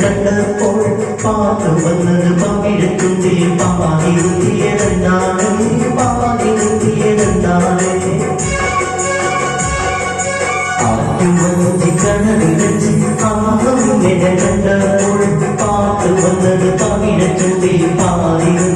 കണ്ടപ്പോൾ പാത്തു വന്നത് പവിഴത്തുത്തി പാതിരുത്തിയതെന്താണ് പാതിരുത്തിയതെന്താണ് ആദ്യം വന്നിട്ട് കണ്ണടി വെച്ച് ആ കണ്ടപ്പോൾ செய்து பாரிடும்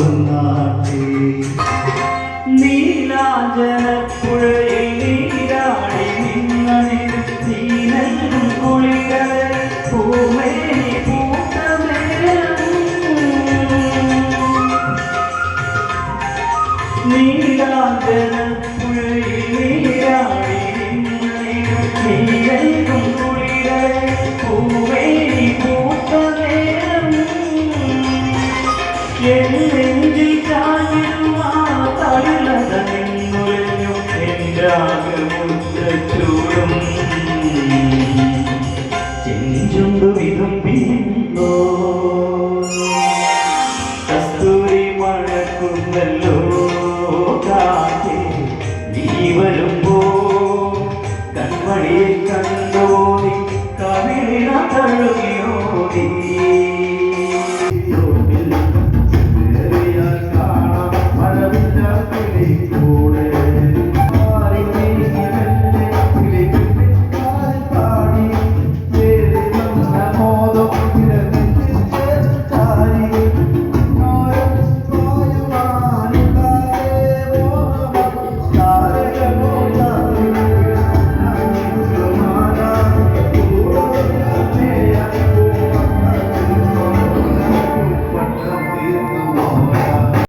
പൂർണാട്ടി നീലാഞ്ചനപ്പുഴയിൽ നീരാടി നിന്നെ നീനൽ കുളികൾ പൂമേനി പൂത്തമേ നീലാഞ്ചനപ്പുഴയിൽ നീരാടി നിന്നെ നീനൽക്കും കുളികൾ പൂമേനി പൂത്തമേ Yeah. I turn tá to you.